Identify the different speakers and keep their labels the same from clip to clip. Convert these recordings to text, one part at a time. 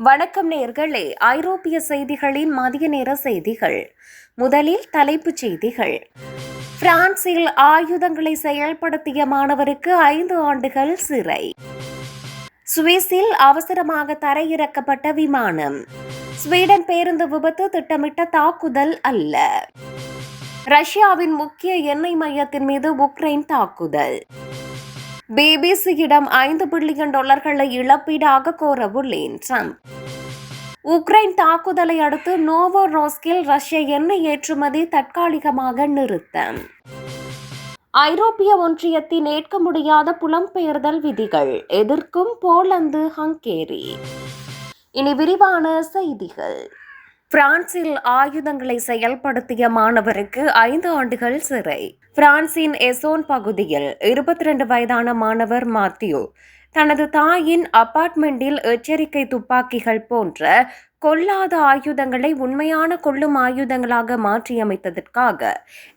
Speaker 1: வணக்கம் நேர்களே. ஐரோப்பிய செய்திகளின் மதிய நேர செய்திகள். முதலில் தலைப்புச் செய்திகள். பிரான்சில் ஆயுதங்களை செயல்படுத்திய மாணவருக்கு ஐந்து ஆண்டுகள் சிறை. சுவிஸில் அவசரமாக தரையிறக்கப்பட்ட விமானம். ஸ்வீடன் பேருந்து விபத்து திட்டமிட்ட தாக்குதல் அல்ல. ரஷ்யாவின் முக்கிய எண்ணெய் மையத்தின் மீது உக்ரைன் தாக்குதல். பிபிசியிடம் ஐந்து பில்லியன் டாலர்களை இழப்பீடாக கோரவுள்ளேன் ட்ரம்ப். உக்ரைன் தாக்குதலை அடுத்து நோவோ ரோஸ்கில் ரஷ்ய எண்ணெய் ஏற்றுமதி தற்காலிகமாக நிறுத்தம். ஐரோப்பிய ஒன்றியத்தின் ஏற்க முடியாத புலம்பெயர்தல் விதிகள் எதிர்க்கும் போலந்து ஹங்கேரி. இனி விரிவான செய்திகள். பிரான்சில் ஆயுதங்களை செயல்படுத்திய மாணவருக்கு ஐந்து ஆண்டுகள் சிறை. பிரான்சின் எசோன் பகுதியில் இருபத்தி ரெண்டு வயதான மாணவர் மாத்தியூ தனது தாயின் அபார்ட்மெண்டில் எச்சரிக்கை துப்பாக்கிகள் போன்ற கொல்லாத ஆயுதங்களை உண்மையான கொள்ளும் ஆயுதங்களாக மாற்றியமைத்ததற்காக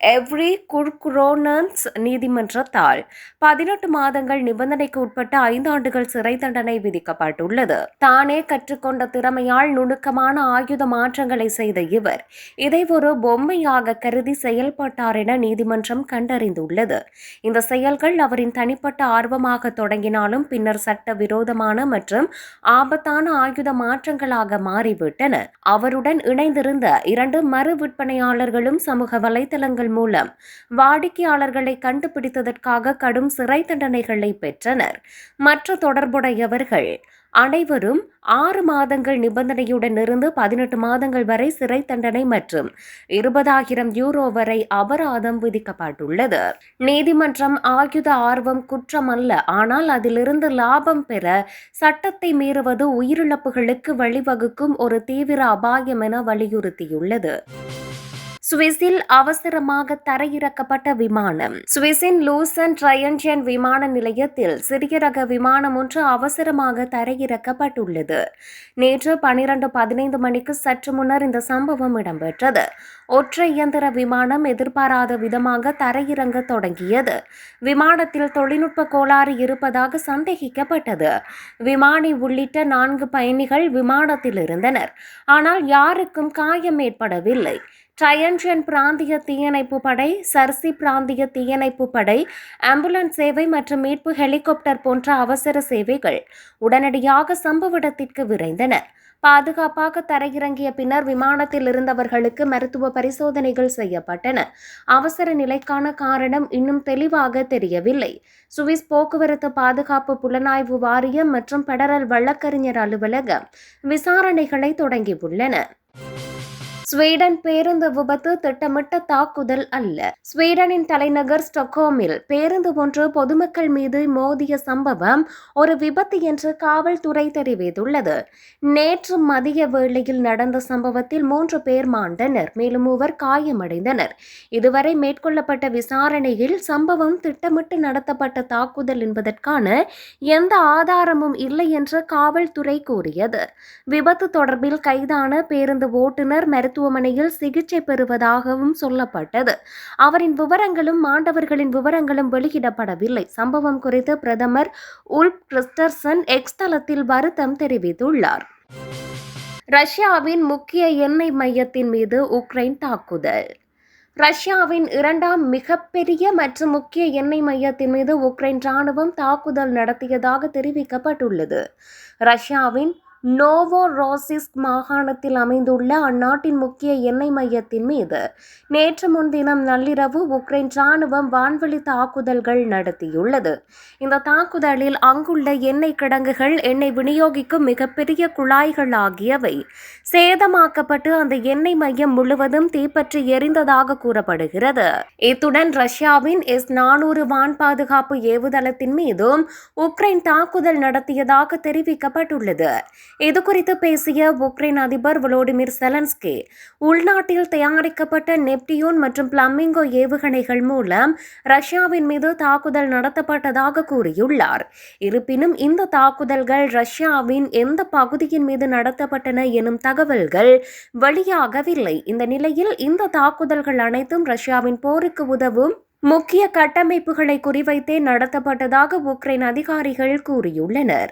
Speaker 1: எவ்ரி குர்குரோனன்ஸ் நீதிமன்றத்தால் பதினெட்டு மாதங்கள் நிபந்தனைக்கு உட்பட்ட ஐந்து ஆண்டுகள் சிறை தண்டனை விதிக்கப்பட்டுள்ளது. தானே கற்றுக்கொண்ட திறமையால் நுணுக்கமான ஆயுத மாற்றங்களை செய்த இவர் இதை ஒரு பொம்மையாக கருதி செயல்பட்டார் என நீதிமன்றம் கண்டறிந்துள்ளது. இந்த செயல்கள் அவரின் தனிப்பட்ட ஆர்வமாக தொடங்கினாலும் பின்னர் சட்ட விரோதமான மற்றும் ஆபத்தான ஆயுத மாற்றங்களாக மாறி மாறிவிட்டனர் அவருடன் இணைந்திருந்த இரண்டு மறு விற்பனையாளர்களும் சமூக வலைதளங்கள் மூலம் வாடிக்கையாளர்களை கண்டுபிடித்ததற்காக கடும் சிறை தண்டனைகளை பெற்றனர். மற்ற தொடர்புடையவர்கள் அனைவரும் ஆறு மாதங்கள் நிபந்தனையுடன் இருந்து பதினெட்டு மாதங்கள் வரை சிறை தண்டனை மற்றும் இருபதாயிரம் யூரோ வரை அபராதம் விதிக்கப்பட்டுள்ளது. நீதிமன்றம் ஆயுத ஆர்வம் குற்றம் அல்ல ஆனால் அதிலிருந்து லாபம் பெற சட்டத்தை மீறுவது உயிரிழப்புகளுக்கு வழிவகுக்கும் ஒரு தீவிர அபாயம் என வலியுறுத்தியுள்ளது. சுவிஸில் அவசரமாக தரையிறக்கப்பட்ட விமானம். சுவிஸின் லூசன் ட்ரையன்ஜன் விமான நிலையத்தில் சிறிய ரக விமானம் ஒன்று அவசரமாக தரையிறக்கப்பட்டுள்ளது. நேற்று பனிரெண்டு பதினைந்து மணிக்கு சற்று முன்னர் இந்த சம்பவம் இடம்பெற்றது. ஒற்றை இயந்திர விமானம் எதிர்பாராத விதமாக தரையிறங்க தொடங்கியது. விமானத்தில் தொழில்நுட்ப கோளாறு இருப்பதாக சந்தேகிக்கப்பட்டது. விமானி உள்ளிட்ட நான்கு பயணிகள் விமானத்தில் இருந்தனர். ஆனால் யாருக்கும் காயம் ஏற்படவில்லை. ட்ரையன்ஷன் பிராந்திய தீயணைப்பு படை சர்சி பிராந்திய தீயணைப்பு படை ஆம்புலன்ஸ் சேவை மற்றும் மீட்பு ஹெலிகாப்டர் போன்ற அவசர சேவைகள் உடனடியாக சம்பவ இடத்திற்கு விரைந்தனர். பாதுகாப்பாக தரையிறங்கிய பின்னர் விமானத்தில் இருந்தவர்களுக்கு மருத்துவ பரிசோதனைகள் செய்யப்பட்டன. அவசர நிலைக்கான காரணம் இன்னும் தெளிவாக தெரியவில்லை. சுவிஸ் போக்குவரத்து பாதுகாப்பு புலனாய்வு வாரியம் மற்றும் பெடரல் வழக்கறிஞர் அலுவலகம் விசாரணைகளை தொடங்கியுள்ளன. ஸ்வீடன் பேருந்து விபத்து திட்டமிட்ட தாக்குதல் அல்ல. ஸ்வீடனின் தலைநகர் ஸ்டொக்ஹோமில் பேருந்து ஒன்று பொதுமக்கள் மீது மோதிய சம்பவம் ஒரு விபத்து என்று காவல்துறை தெரிவித்துள்ளது. நேற்று மதிய வேளையில் நடந்த சம்பவத்தில் மூன்று பேர் மாண்டனர் மேலும் மூவர் காயமடைந்தனர். இதுவரை மேற்கொள்ளப்பட்ட விசாரணையில் சம்பவம் திட்டமிட்டு நடத்தப்பட்ட தாக்குதல் என்பதற்கான எந்த ஆதாரமும் இல்லை என்று காவல்துறை கூறியது. விபத்து தொடர்பில் கைதான பேருந்து ஓட்டுநர் மருத்துவ மருத்துவமனையில் சிகிச்சை பெறுவதாகவும் சொல்லப்பட்டது. அவரின் விவரங்களும் மாண்டவர்களின் விவரங்களும் வெளியிடப்படவில்லை. சம்பவம் குறித்து பிரதமர் உல்ப் கிறிஸ்டர்சன் எக்ஸ் தளத்தில் வருத்தம் தெரிவித்துள்ளார். ரஷ்யாவின் முக்கிய எண்ணெய் மையத்தின் மீது உக்ரைன் தாக்குதல். ரஷ்யாவின் இரண்டாம் மிகப்பெரிய மற்றும் முக்கிய எண்ணெய் மையத்தின் மீது உக்ரைன் ராணுவம் தாக்குதல் நடத்தியதாக தெரிவிக்கப்பட்டுள்ளது. ரஷ்யாவின் நோவோ ரோசிஸ்க் மாகாணத்தில் அமைந்துள்ள அந்நாட்டின் முக்கிய எண்ணெய் மையத்தின் மீது நேற்று முன்தினம் நள்ளிரவு உக்ரைன் ராணுவம் வான்வெளி தாக்குதல்கள் நடத்தியுள்ளது. இந்த தாக்குதலில் அங்குள்ள எண்ணெய் கிடங்குகள் எண்ணெய் விநியோகிக்கும் மிகப்பெரிய குழாய்கள் ஆகியவை சேதமாக்கப்பட்டு அந்த எண்ணெய் மையம் முழுவதும் தீப்பற்றி எரிந்ததாக கூறப்படுகிறது. இத்துடன் ரஷ்யாவின் எஸ் நானூறு வான் பாதுகாப்பு ஏவுதளத்தின் மீதும் உக்ரைன் தாக்குதல் நடத்தியதாக தெரிவிக்கப்பட்டுள்ளது. இதுகுறித்து பேசிய உக்ரைன் அதிபர் வலோடிமிர் செலன்ஸ்கி உள்நாட்டில் தயாரிக்கப்பட்ட நெப்டியூன் மற்றும் பிளம்மிங்கோ ஏவுகணைகள் மூலம் ரஷ்யாவின் மீது தாக்குதல் நடத்தப்பட்டதாக கூறியுள்ளார். இருப்பினும் இந்த தாக்குதல்கள் ரஷ்யாவின் எந்த பகுதியின் மீது நடத்தப்பட்டன எனும் தகவல்கள் வெளியாகவில்லை. இந்த நிலையில் இந்த தாக்குதல்கள் அனைத்தும் ரஷ்யாவின் போருக்கு உதவும் முக்கிய கட்டமைப்புகளை குறிவைத்தே நடத்தப்பட்டதாக உக்ரைன் அதிகாரிகள் கூறியுள்ளனர்.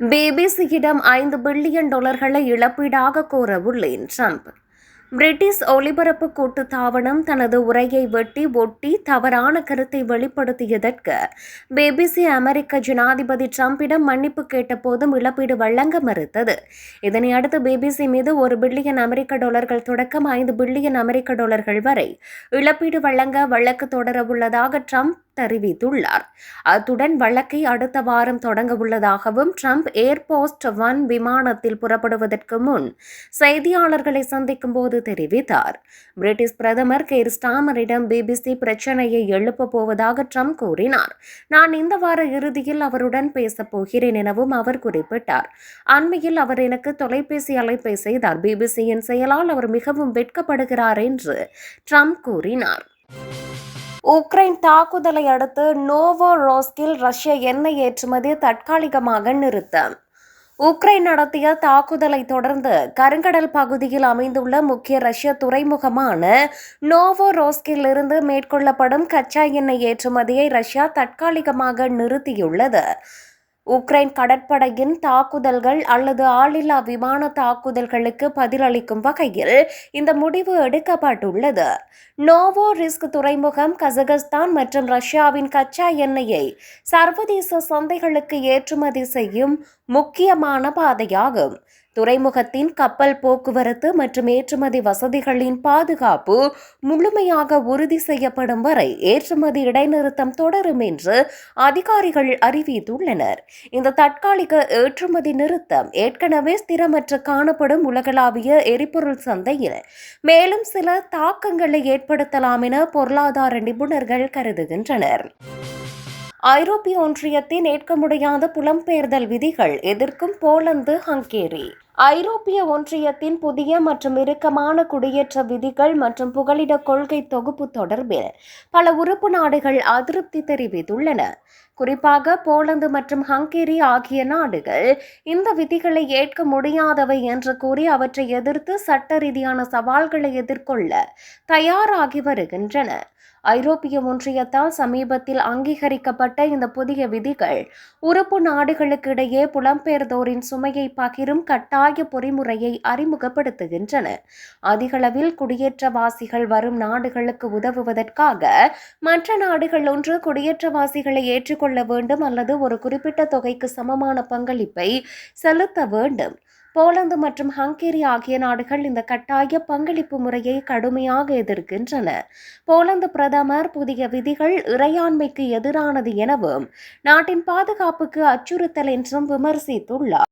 Speaker 1: பிபிசியிடம் ஐந்து பில்லியன் டாலர்களை இழப்பீடாக கோரவுள்ளேன் ட்ரம்ப். பிரிட்டிஷ் ஒலிபரப்பு தாவணம் தனது உரையை வெட்டி ஒட்டி தவறான கருத்தை வெளிப்படுத்தியதற்கு பிபிசி அமெரிக்க ஜனாதிபதி ட்ரம்பிடம் மன்னிப்பு கேட்டபோதும் இழப்பீடு வழங்க மறுத்தது. இதனை அடுத்து பிபிசி மீது ஒரு பில்லியன் அமெரிக்க டாலர்கள் தொடக்கம் ஐந்து பில்லியன் அமெரிக்க டாலர்கள் வரை இழப்பீடு வழங்க வழக்கு தொடரவுள்ளதாக ட்ரம்ப் தெரிவித்துள்ளார். அத்துடன் வழக்கை அடுத்த வாரம் தொடங்க உள்ளதாகவும் ட்ரம்ப் ஏர்போஸ்ட் ஒன் விமானத்தில் புறப்படுவதற்கு முன் செய்தியாளர்களை சந்திக்கும் போது தெரிவித்தார். பிரிட்டிஷ் பிரதமர் கேர் ஸ்டாமரிடம் பிபிசி பிரச்சனையை எழுப்பப் போவதாக ட்ரம்ப் கூறினார். நான் இந்த வார இறுதியில் அவருடன் பேசப் போகிறேன் எனவும் அவர் குறிப்பிட்டார். அண்மையில் அவர் எனக்கு தொலைபேசி அழைப்பை செய்தார். பிபிசியின் செயலால் அவர் மிகவும் வெட்கப்படுகிறார் என்று ட்ரம்ப் கூறினார். உக்ரைன் தாக்குதலை அடுத்து நோவோ ரோஸ்கில் ரஷ்ய எண்ணெய் ஏற்றுமதி தற்காலிகமாக நிறுத்தம். உக்ரைன் நடத்திய தாக்குதலை தொடர்ந்து கருங்கடல் பகுதியில் அமைந்துள்ள முக்கிய ரஷ்ய துறைமுகமான நோவோ ரோஸ்கில் இருந்து மேற்கொள்ளப்படும் கச்சா எண்ணெய் ஏற்றுமதியை ரஷ்யா தற்காலிகமாக நிறுத்தியுள்ளது. உக்ரைன் கடற்படையின் தாக்குதல்கள் அல்லது ஆளில்லா விமான தாக்குதல்களுக்கு பதிலளிக்கும் வகையில் இந்த முடிவு எடுக்கப்பட்டுள்ளது. நோவோ ரிஸ்க் துறைமுகம் கசகஸ்தான் மற்றும் ரஷ்யாவின் கச்சா எண்ணெயை சர்வதேச சந்தைகளுக்கு ஏற்றுமதி செய்யும் முக்கியமான பாதையாகும். துறைமுகத்தின் கப்பல் போக்குவரத்து மற்றும் ஏற்றுமதி வசதிகளின் பாதுகாப்பு முழுமையாக உறுதி செய்யப்படும் வரை ஏற்றுமதி இடைநிறுத்தம் தொடரும் என்று அதிகாரிகள் அறிவித்துள்ளனர். இந்த தற்காலிக ஏற்றுமதி நிறுத்தம் ஏற்கனவே ஸ்திரமற்று காணப்படும் உலகளாவிய எரிபொருள் சந்தையில் மேலும் சில தாக்கங்களை ஏற்படுத்தலாம் என பொருளாதார நிபுணர்கள் கருதுகின்றனர். ஐரோப்பிய ஒன்றியத்தின் ஏற்க முடியாத புலம்பெயர்தல் விதிகள் எதிர்க்கும் போலந்து ஹங்கேரி. ஐரோப்பிய ஒன்றியத்தின் புதிய மற்றும் இறுக்கமான குடியேற்ற விதிகள் மற்றும் புகலிட கொள்கை தொகுப்பு தொடர்பில் பல உறுப்பு நாடுகள் அதிருப்தி தெரிவித்துள்ளன. குறிப்பாக போலந்து மற்றும் ஹங்கேரி ஆகிய நாடுகள் இந்த விதிகளை ஏற்க முடியாதவை என்று கூறி அவற்றை எதிர்த்து சட்ட ரீதியான சவால்களை எதிர்கொள்ள தயாராகி வருகின்றன. ஐரோப்பிய ஒன்றியத்தால் சமீபத்தில் அங்கீகரிக்கப்பட்ட இந்த புதிய விதிகள் உறுப்பு நாடுகளுக்கு இடையே புலம்பெயர்ந்தோரின் சுமையை பகிரும் கட்டாய பொறிமுறையை அறிமுகப்படுத்துகின்றன. அதிகளவில் குடியேற்றவாசிகள் வரும் நாடுகளுக்கு உதவுவதற்காக மற்ற நாடுகள் ஒன்று குடியேற்றவாசிகளை ஏற்றுக்கொள்ள வேண்டும் அல்லது ஒரு குறிப்பிட்ட தொகைக்கு சமமான பங்களிப்பை செலுத்த வேண்டும். போலந்து மற்றும் ஹங்கேரி ஆகிய நாடுகள் இந்த கட்டாய பங்களிப்பு முறையை கடுமையாக எதிர்க்கின்றன. போலந்து பிரதமர் புதிய விதிகள் இறையாண்மைக்கு எதிரானது எனவும் நாட்டின் பாதுகாப்புக்கு அச்சுறுத்தல் என்றும் விமர்சித்துள்ளார்.